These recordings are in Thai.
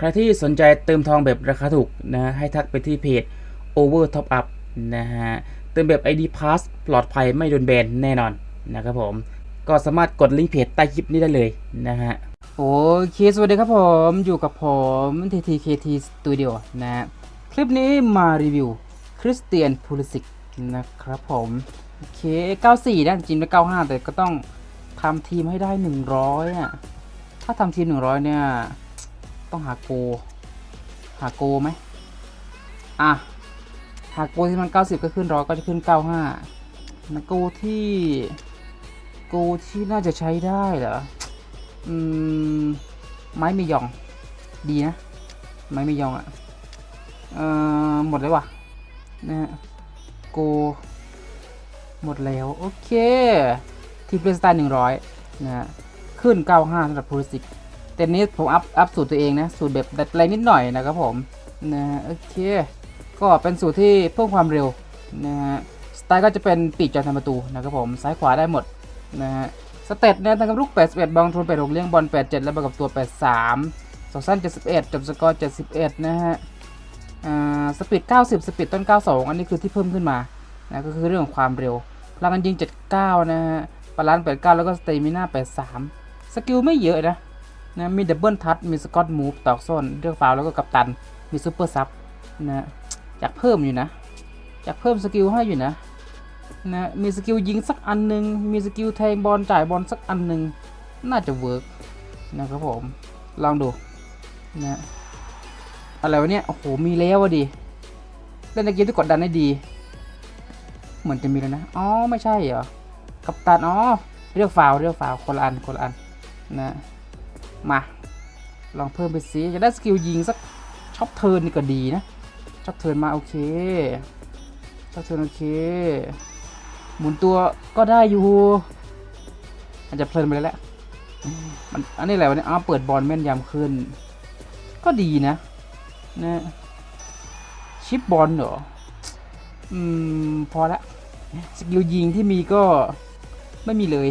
ใครที่สนใจเติมทองแบบราคาถูกนะให้ทักไปที่เพจ Over Top Up นะฮะเติมแบบ ID Pass ปลอดภัยไม่โดนแบนแน่นอนนะครับผม ก็สามารถกดลิงก์เพจใต้คลิปนี้ได้เลยนะฮะโอเคสวัสดีครับผมอยู่กับผม TTKT Studio นะฮะคลิปนี้มารีวิวคริสเตียนพูลิสิกนะครับผมโอเค 94 นะ จริงแล้ว95 แต่ก็ต้องทำทีมให้ได้ 100อะถ้าทำทีม 100 เนี่ย ต้องหาโก หาโกไหมอะ หากโกที่มัน90ก็ขึ้นร้อยก็จะขึ้น95นะโกที่ โกที่น่าจะใช้ได้เหรอ อืม ไม้ไม่ยอง ดีนะ ไม้ไม่ยองอะ่ะ เอ่อ หมดเลยวะนะฮะ โก หมดแล้ว โอเค ทีเพลสไตล์100นะฮะ ขึ้น95สำหรับ p ูริสิก แต่นี้ผมอัพอัพสูตรตัวเองนะสูตรแบบดัดแปลงนิดหน่อยนะครับผมนะโอเคก็เป็นสูตรที่เพิ่มความเร็วนะฮะสไตล์ก็จะเป็นปีกจอทำประตูนะครับผมซ้ายขวาได้หมดนะฮะสเตตเนี่ยทางกับลูก81บอลทน86เลี้ยงบอล87 แล้วบวกกับตัว 83สองสั้น71จบสกอร์71 นะฮะอ่าสปีด 90 สปีดต้น 92 อันนี้คือที่เพิ่มขึ้นมานะก็คือเรื่องของความเร็วพลังงานยิง 79 นะฮะบาลานซ์89 แล้วก็สเตมิน่า83 สกิลไม่เยอะนะ นะมีดับเบิลทัชมีสกอตมูฟตอกส้นเลือกฟาวแล้วก็กัปตัน มีซูเปอร์ซับนะอยากเพิ่มอยู่นะอยากเพิ่มสกิลให้อยู่นะนะมีสกิลยิงสักอันหนึ่งมีสกิลแทงบอลจ่ายบอลสักอันหนึ่งน่าจะเวิร์กนะครับผม ลองดูนะอะไรวะเนี่ย โอ้โห มีแล้วอะดิเล่นในเกมที่กดดันได้ดี เหมือนจะมีแล้วนะ อ๋อ ไม่ใช่เหรอ กัปตันอ๋อ เรียกฟาวเรียกฟาวคนละอันคนละอันนะ มาลองเพิ่มไปสิจะได้สกิลยิงสักช็อปเทิร์นนี่ก็ดีนะช็อปเทิร์นมาโอเคช็อปเทิร์นโอเค หมุนตัวก็ได้อยู่มันจะเพลินไปแล้วแหละมันอันนี้อะไรวะเนี่ยอ้าวเปิดบอลแม่นยำขึ้น ก็ดีนะนะชิปบอลเหรออืมพอละสกิลยิงที่มีก็ไม่มีเลย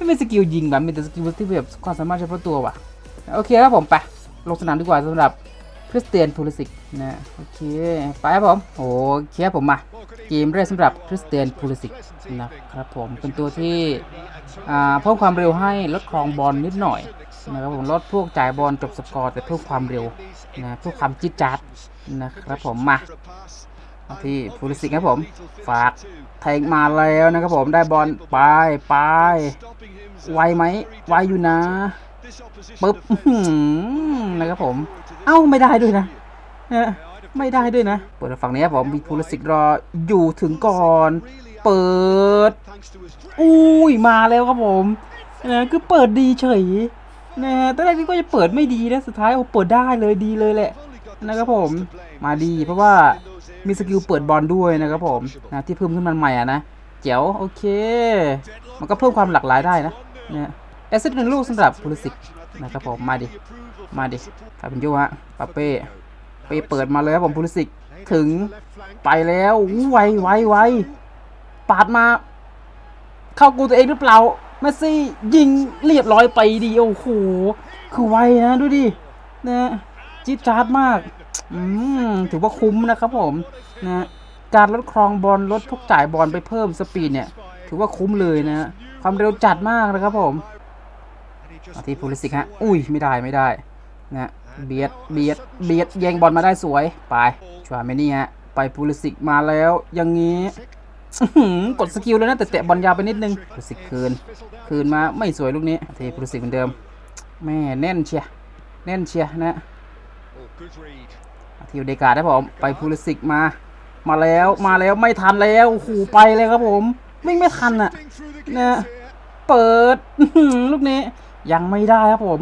ไม่มีสกิลยิงแบบมีแต่สกิลที่แบบความสามารถเฉพาะตัวว่ะ โอเคครับผมไปลงสนามดีกว่าสำหรับคริสเตียนพูลิสิกนะโอเค ไปครับผม โอเคครับผมมา เกมแรกสำหรับคริสเตียนพูลิสิกนะครับผมเป็นตัวที่เพิ่มความเร็วให้ลดครองบอลนิดหน่อยนะครับผมลดพวกจ่ายบอลจบสกอร์แต่เพิ่มความเร็วนะเพื่อความจิ๊ดจ๊าดนะครับผมมา ที่พูลิสิกครับผม ฝากแทงมาแล้วนะครับผมได้บอลไปไปไวไหมไวอยู่นะปึ๊บนะครับผม เอ้าไม่ได้ด้วยนะไม่ได้ด้วยนะ เปิดฝั่งนี้ครับผมมีพูลิสิกรออยู่ถึงก่อน เปิด อุ้ยมาแล้วครับผมนะคือเปิดดีเฉยนะฮะตอนแรกนี่ก็จะเปิดไม่ดีนะสุดท้ายโอ้เปิดได้เลยดีเลยแหละนะครับผม มาดีเพราะว่า มีสกิลเปิดบอลด้วยนะครับผมนะที่เพิ่มขึ้นมาใหม่อะนะเจ๋วโอเค มันก็เพิ่มความหลากหลายได้นะเนะแอสซิสต์หนึ่งลูกสำหรับพูลิสิกนะครับผมมาดิมาดิคาเป็นโยฮะปาเป้เป้เปิดมาเลยครับผมพูลิสิกถึงไปแล้วไวไวไวปาดมา เข้ากูตัวเองหรือเปล่าเมสซี่ยิงเรียบร้อยไปดีโอ้โหคือไวนะดูดินะจี๊ดจ๊าดมาก อืมถือว่าคุ้มนะครับผมนะการลดครองบอลลดพวกจ่ายบอลไปเพิ่มสปีดเนี่ย ถือว่าคุ้มเลยนะความเร็วจัดมากนะครับผมมาที่พูลิสิกฮะอุ้ยไม่ได้ไม่ได้นะเบียดเบียดเบียดแย่งบอลมาได้สวยไปชวาเมนี่ฮะไปพูลิสิกมาแล้วอย่างนี้กดสกิลแล้วนะแต่เตะบอลยาวไปนิดนึงพูลิสิกคืน คืนมาไม่สวยลูกนี้เทพูลิสิกเหมือนเดิมแม่แน่นเชียแน่นเชียนะ ทีวเดกาได้ผมไปพูลิสิกมา มาแล้วมาแล้วไม่ทันแล้วโอ้โหไปเลยครับผมวิ่งไม่ทันอะนะเปิดลูกนี้ยังไม่ได้ครับผม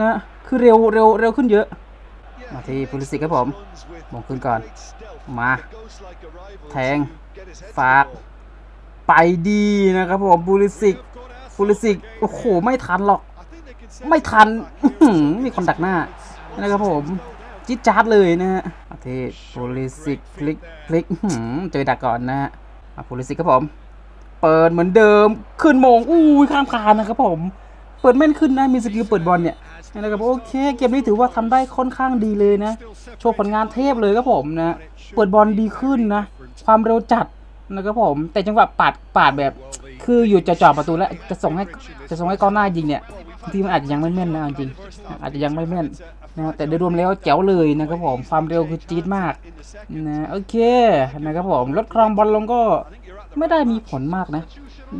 นะคือเร็วเร็วเร็วขึ้นเยอะมาที่พูลิสิกครับผมมงขึ้นก่อน มาแทงฝากไปดีนะครับผมบูลิสิกบูลิสิกโอ้โหไม่ทันหรอก ไม่ทันมีคนดักหน้านะครับผม จิ๊ดจ๊าดเลยนะฮะมาที่บูลิสิกพลิกพลิกเจอดักก่อนนะฮะมาบูลิสิกครับผม เปิดเหมือนเดิมขึ้นโมงอู้ยข้ามคานนะครับผม เปิดแม่นขึ้นนะมีสกิลเปิดบอลเนี่ยนะครับโอเค เกมนี้ถือว่าทำได้ค่อนข้างดีเลยนะ โชว์ผลงานเทพเลยครับผมนะเปิดบอลดีขึ้นนะ ความเร็วจัดนะครับผม แต่จังหวะปาดปาดแบบ คืออยู่จะจ่อประตูแล้วจะส่งให้จะส่งให้กองหน้ายิงเนี่ย ที่มันอาจจะยังไม่แม่นนะจริง อาจจะยังไม่แม่นนะแต่โดยรวมแล้วแจ๋วเลยนะครับผมความเร็วคือจี๊ดมากนะโอเคนะครับผมลดครองบอลลงก็ไม่ได้มีผลมากนะ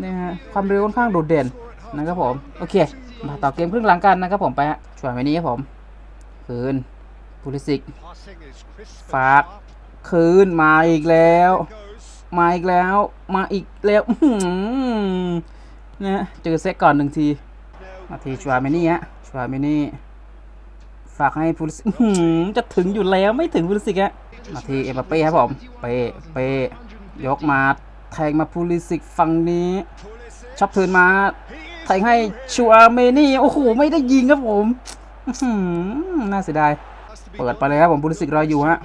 นะฮะความเร็วค่อนข้างโดดเด่นนะครับผมโอเค มาต่อเกมครึ่งหลังกันนะครับผมไปฮะช่วยไว้นี้ครับผมคืนพูลิสิกฝากคืนมาอีกแล้ว มาอีกแล้ว มาอีกแล้วนะเจอเซตก่อนหนึ่งที มาทีชัวเมนี่ฮะชัวเมนี่ฝากให้พูลิสิกจะถึงอยู่แล้วไม่ถึงพูลิสิกฮะมาทีเอ็มบัปเป้ครับผมเป้เป้ยกมาแทงมาพูลิสิกฝั่งนี้ช็อปเทินมาแทงให้ชัวเมนี่โอ้โหไม่ได้ยิงครับผมน่าเสียดายเปิดไปเลยครับผมพูลิสิกรออยู่ฮะ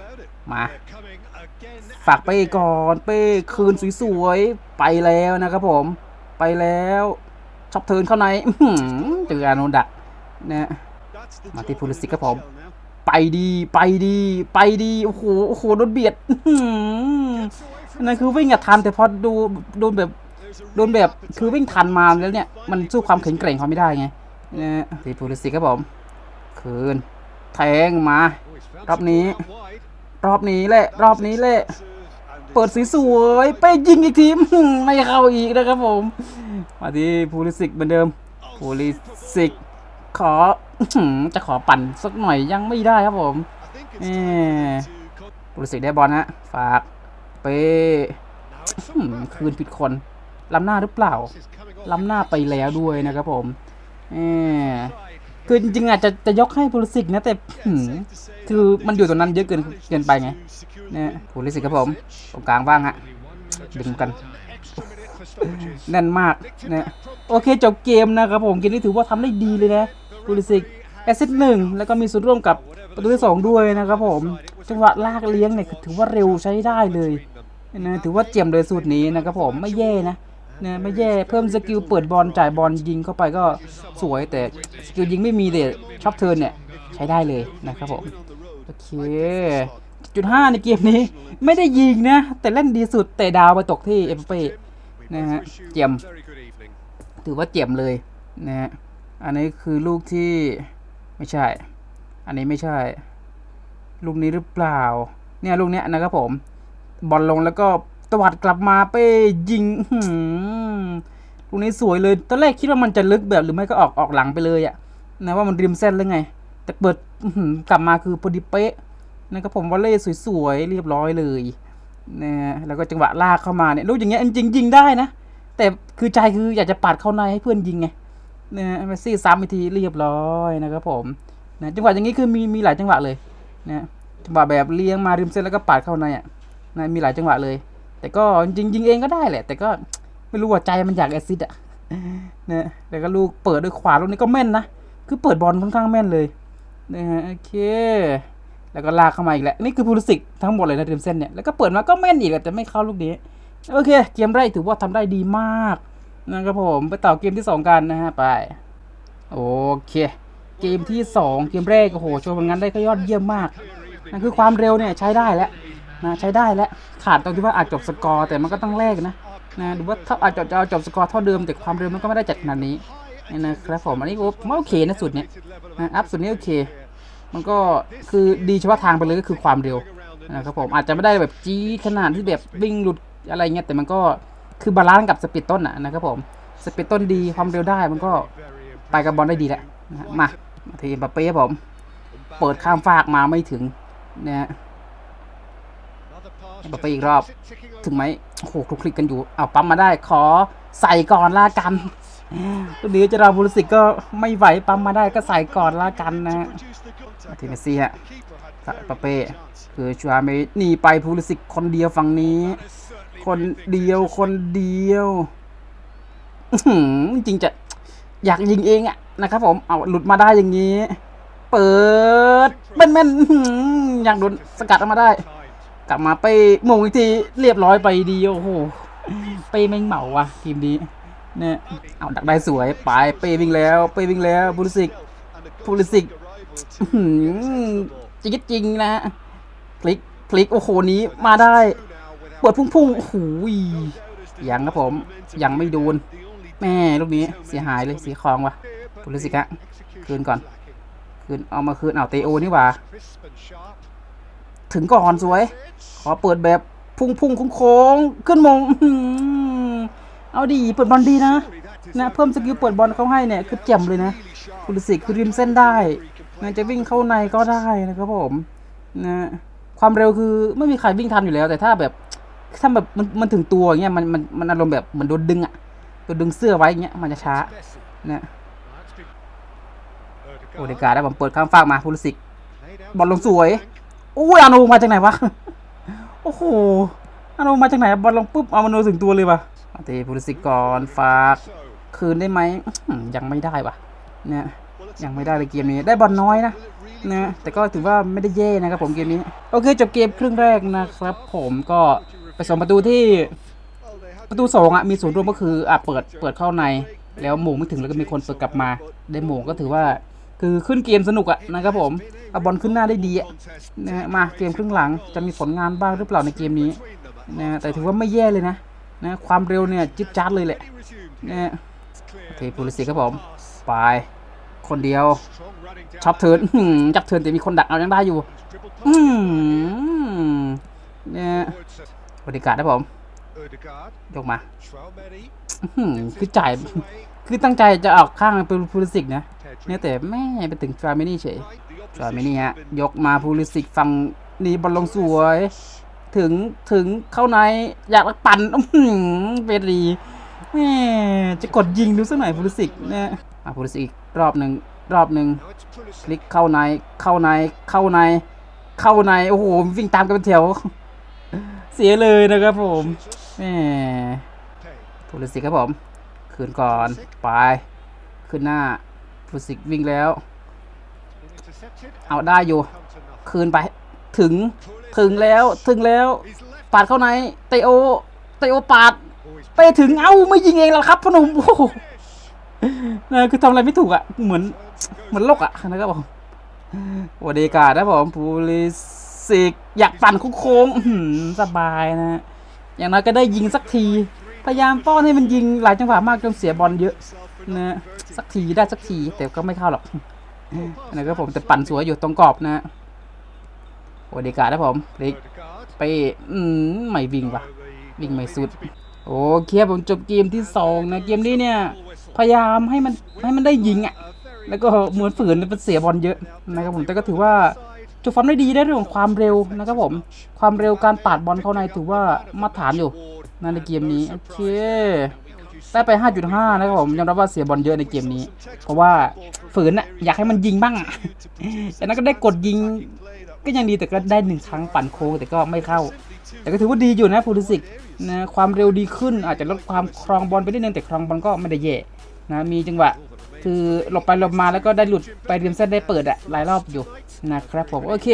มาฝากเป้ก่อนเป้คืนสวยๆไปแล้วนะครับผม ไปแล้ว ช็อปเทินเข้าในอื้อหือเจออาโนดักนะมาที่พูลิสิกครับผมไปดีไปดี ไปดีโอ้โหโอ้โหโดนเบียดนั่นคือวิ่งอะทันแต่พอดูโดนแบบโดนแบบคือวิ่งทันมาแล้วเนี่ย มันสู้ความแข็งแกร่งเขาไม่ได้ไงนะที่พูลิสิกครับผมคืนแทงมา รอบนี้ รอบนี้แหละ รอบนี้แหละ เปิดสีสวยไปยิงอีกทีไม่เข้าอีกนะครับผม มาที่พูลิสิกเหมือนเดิมพูลิสิกขอจะขอปั่นสักหน่อยยังไม่ได้ครับผมพูลิสิกได้บอลนะฝากเป้คืนผิดคนล้ำหน้าหรือเปล่าล้ำหน้าไปแล้วด้วยนะครับผมเออ คือจริงๆอาจจะจะยกให้พูลิสิกนะแต่คือมันอยู่ตรงนั้นเยอะเกินเกินไปไงเนี่ยพูลิสิกครับผมตรงกลางบ้างฮะดึงกันแน่นมากนะโอเคจบเกมนะครับผมเกมนี้ถือว่าทำได้ดีเลยนะบูริสิกแอสซิสหนึ่งแล้วก็มีส่วนร่วมกับประตูที่สองด้วยนะครับผมจังหวะลากเลี้ยงเนี่ยถือว่าเร็วใช้ได้เลยนะถือว่าเจียมเลยสูตรนี้นะครับผมไม่แย่นะ นะไม่แย่เพิ่มสกิลเปิดบอลจ่ายบอลยิงเข้าไปก็สวยแต่สกิลยิงไม่มีแต่ชอบเทิร์นเนี่ยใช้ได้เลยนะครับผมโอเคจุดห้าในเกมนี้ไม่ได้ยิงนะ แต่เล่นดีสุดแต่ดาวไปตกที่เอ็มเป้นะฮะเจียมถือว่าเจียมเลยนะฮะอันนี้คือลูกที่ไม่ใช่ อันนี้ไม่ใช่ ลูกนี้หรือเปล่า เนี่ยลูกเนี้ยนะครับผม บอลลงแล้วก็ ตวัดกลับมาเป้ยิงหือลูกนี้สวยเลย ตอนแรกคิดว่ามันจะลึกแบบหรือไม่ก็ออกออกหลังไปเลยอะนะว่ามันริมเส้นหรือไง แต่เปิดกลับมาคือพอดีเป๊ะนะครับผมวอลเล่สวยๆเรียบร้อยเลยนะแล้วก็จังหวะลากเข้ามาเนี่ยลูกอย่างเงี้ยจริงยิงได้นะ แต่คือใจคืออยากจะปัดเข้าในให้เพื่อนยิงไงนะฮะเมสซี่ซ้ำอีกทีเรียบร้อยนะครับผมนะจังหวะอย่างนี้คือมีมีหลายจังหวะเลยนะจังหวะแบบเลี้ยงมาริมเส้นแล้วก็ปาดเข้าในอะนะมีหลายจังหวะเลย แต่ก็จริงๆยิงเองก็ได้แหละ แต่ก็ไม่รู้ว่าใจมันอยากแอสซิดอะนะแล้วก็ลูกเปิดด้วยขวาลูกนี้ก็แม่นนะ คือเปิดบอลค่อนข้างแม่นเลยนะฮะโอเค แล้วก็ลากเข้ามาอีกแล้วนี่คือพูลิสิกทั้งหมดเลยนะริมเส้นเนี่ย แล้วก็เปิดมาก็แม่นอีกอะแต่ไม่เข้าลูกนี้ โอเค เกมแรกถือว่าทำได้ดีมากนะครับผมไปต่อเกมที่ 2 กันนะฮะไป โอเค เกมที่ 2 เกมแรกโอ้โหโชว์ผลงานได้ก็ยอดเยี่ยมมากนั่นคือความเร็วเนี่ยใช้ได้แล้ว นะใช้ได้แล้วขาดตรงที่ว่าอาจจบสกอร์แต่มันก็ต้องแลกนะนะหรือว่าถ้าอาจจะจะเอาจบสกอร์เท่าเดิมแต่ความเร็วมันก็ไม่ได้จัดขนาดนี้นี่นะครับผมอันนี้ผมว่าโอเคนะสุดเนี่ยนะอัพสุดนี้โอเค มันก็คือดีเฉพาะทางไปเลยก็คือความเร็วนะครับผมอาจจะไม่ได้แบบจี๊ดขนาดที่แบบวิ่งหลุดอะไรเงี้ยแต่มันก็คือบาลานซ์กับสปีดต้นอะนะครับผมสปีดต้นดีความเร็วได้มันก็ไปกับบอลได้ดีแหละนะมาทีมบัปเป้ผม เปิดข้ามฟากมาไม่ถึงนะฮะ บัปเป้อีกรอบถึงไหมโอ้โหคลุกคลิกกันอยู่เอาปั๊มมาได้ขอใส่ก่อนละกันตัวนี้จะราบุลสิกก็ไม่ไหวปั๊มมาได้ก็ใส่ก่อนละกันนะฮะมาทีเมสซี่ฮะปาเป้คือชัวเมหนีไปพูลิสิกคนเดียวฝั่งนี้ คนเดียวคนเดียวจริงจะอยากยิงเองอะนะครับผมเอาหลุดมาได้อย่างนี้ เปิดแม่นๆอื้อหืออยากโดนสกัดออกมาได้ กลับมาไปหมงอีกทีเรียบร้อยไปดีโอ้โหไปแม่งเหมาว่ะทีมนี้เนี่ยเอาดักได้สวยไปเป้วิ่งแล้วเป้วิ่งแล้วพูลิสิกพูลิสิกจริงจริงนะพลิกพลิกโอ้โหนี้มาได้เปิดพุ่งๆโอ้โหยังครับผมยังไม่โดนแม่ลูกนี้เสียหายเลยเสียคลองว่ะพูลิสิกฮะคืนก่อนคืนเอามาคืนเอาเตโอนี่หว่า ถึงก่อนสวย ขอเปิดแบบพุ่งพุ่งโค้งๆขึ้นมงเอาดีเปิดบอลดีนะนะเพิ่มสกิลเปิดบอลเขาให้เนี่ยคือแจ่มเลยนะคุลิสิคือริมเส้นได้นะจะวิ่งเข้าในก็ได้นะครับผมนะความเร็วคือไม่มีใครวิ่งทันอยู่แล้ว แต่ถ้าแบบถ้าแบบมันมันถึงตัวอย่างเงี้ยมันมันมันอารมณ์แบบเหมือนโดนดึงอะโดนดึงเสื้อไว้อย่างเงี้ยมันจะช้านะโอเดกาได้ผมเปิดข้างฟากมาคุลิสิกบอลลงสวย อุ้ยอาโนมาจากไหนวะ โอ้โหอาโนมาจากไหนบอลลงปุ๊บเอามาโนถึงตัวเลยวะเอาตะพูลิสิกก่อนฝากคืนได้ไหมยังไม่ได้วะเนี่ยยังไม่ได้เลยเกมนี้ได้บอลน้อยนะนะแต่ก็ถือว่าไม่ได้แย่นะครับผมเกมนี้โอเคจบเกมครึ่งแรกนะครับ ผมก็ไปส่งประตูที่ประตูสองอะมีส่วนร่วมก็คืออะเปิดเปิดเข้าใน แล้วหมูไม่ถึงแล้วก็มีคนเปิดกลับมาได้หมูก็ถือว่า คือขึ้นเกมสนุกอะนะครับผมเอาบอลขึ้นหน้าได้ดีอะนะฮะมาเกมครึ่งหลังจะมีผลงานบ้างหรือเปล่าในเกมนี้นะแต่ถือว่าไม่แย่เลยนะนะความเร็วเนี่ยจิ๊ดจ๊าดเลยแหละนะโอเคพูลิสิครับผมไปคนเดียวช็อปเทิร์นอื้อหือจับเทิร์นแต่มีคนดักเอายังได้อยู่อืมเนี่ยบริการนะผมยกมาคือจ่ายคือตั้งใจจะออกข้างเป็นพูลิสิกนะ เนี่ยแต่แม่ไปถึงฟราเมนี่เฉยฟราเมนี่ฮะยกมาพูลิสิกฝั่งนี้บอลลงสวย ถึงถึงเข้าในอยากปั่นอื้อหือเวรีแม่จะกดยิงดูสักหน่อยพูลิสิกเนี่ยอะพูลิสิกอีกรอบหนึ่งรอบหนึ่งคลิกเข้าในเข้าในเข้าใน เข้าในโอ้โหวิ่งตามกันเป็นแถวเสียเลยนะครับผมแม่พูลิสิกครับผมคืนก่อนไปขึ้นหน้า ฟูสิกวิ่งแล้ว เอาได้อยู่ คืนไป ถึง ถึงแล้ว ถึงแล้ว ปาดเข้าใน เตโอ เตโอปาด ไปถึง เอ้า ไม่ยิงเองแล้วครับพอหนุ่มโอ้โหนะคือทำอะไรไม่ถูกอะ่ะ เหมือน เหมือนโลกอะ่ะนะครับผมวัสดีกาศนะผมพูลิสิก อยากปั่นโค้งสบายนะ อย่างน้อยก็ได้ยิงสักที พยายามป้อนให้มันยิงหลายจังหวะมากจนเสียบอลเยอะ นะ สักทีได้สักที แต่ก็ไม่เข้าหรอกนะครับผมแต่ปั่นสวยอยู่ตรงกรอบนะโอเดกานะผมพลิกไปอืมไม่วิ่งว่ะ วิ่งไม่สุด โอเคผมจบเกมที่สองนะ เกมนี้เนี่ย พยายามให้มันให้มันได้ยิงอะ แล้วก็เหมือนฝืนเป็นเสียบอลเยอะนะครับผมแต่ก็ถือว่าจุดฟอร์มได้ดีได้เรื่องของความเร็วนะครับผม ความเร็วการปาดบอลเข้าในถือว่ามาตรฐานอยู่นะในเกมนี้ โอเค ได้ไป 5.5 นะครับผมยอมรับว่าเสียบอลเยอะในเกมนี้ เพราะว่าฝืนอะอยากให้มันยิงบ้างอะแต่นั้นก็ได้กดยิง ก็ยังดีแต่ก็ได้หนึ่งครั้งปั่นโค้งแต่ก็ไม่เข้า แต่ก็ถือว่าดีอยู่นะพูลิสิกนะความเร็วดีขึ้นอาจจะลดความครองบอลไปนิดนึงแต่ครองบอลก็ไม่ได้แย่นะมีจังหวะคือหลบไปหลบมาแล้วก็ได้หลุดไปริมเส้นได้เปิดอะหลายรอบอยู่นะครับผมโอเค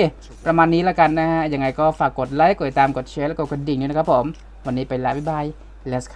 ประมาณนี้แล้วกันนะฮะยังไงก็ฝากกดไลค์กดติดตามกดแชร์แล้วก็กดกระดิ่งด้วยนะครับผม วันนี้ไปแล้วบ๊ายบาย let's